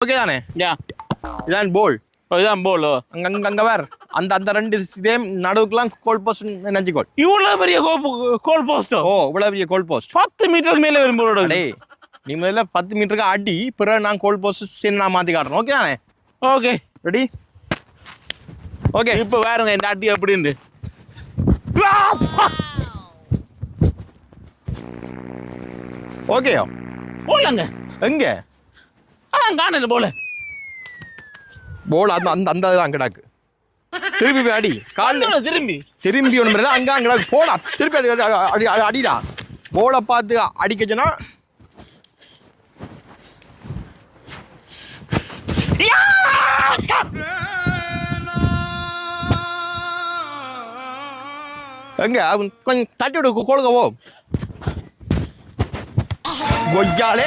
Okay தானே? யா இதான் போல் இதான் போல் அங்க அங்க வேற. அந்த அந்த ரெண்டு இதே நடுவுக்குலாம் கோல் போஸ்ட் நினைச்சுக்கோள் இவ்வளோ பெரிய கோல் போஸ்டோ ஓ? இவ்வளவு பெரிய கோல் போஸ்ட் பத்து மீட்டருக்கு மேலே வரும் போலோட டேய் நீ முதல்ல பத்து மீட்டருக்கு அடி பிறகு நான் கோல் போஸ்ட் சரி நான் மாத்தி காட்டுறேன் ஓகே தானே? ஓகே ரெடி ஓகே இப்போ வேறுங்க இந்த அடி அப்படின்னு ஓகே போலங்க. எங்க? காணல போல? போல் அந்த அந்த அந்த போய் அடி. கால் காலைல திரும்பி. திரும்பி ஒன்று அங்க அங்கடாக்கு போடா. திருப்பி அடி அடி, அடி அடி அடிடா. போலை பார்த்து அடிக்க எங்க? கொஞ்சம் தட்டி விடு கோழுகவோ கொய்யாலே.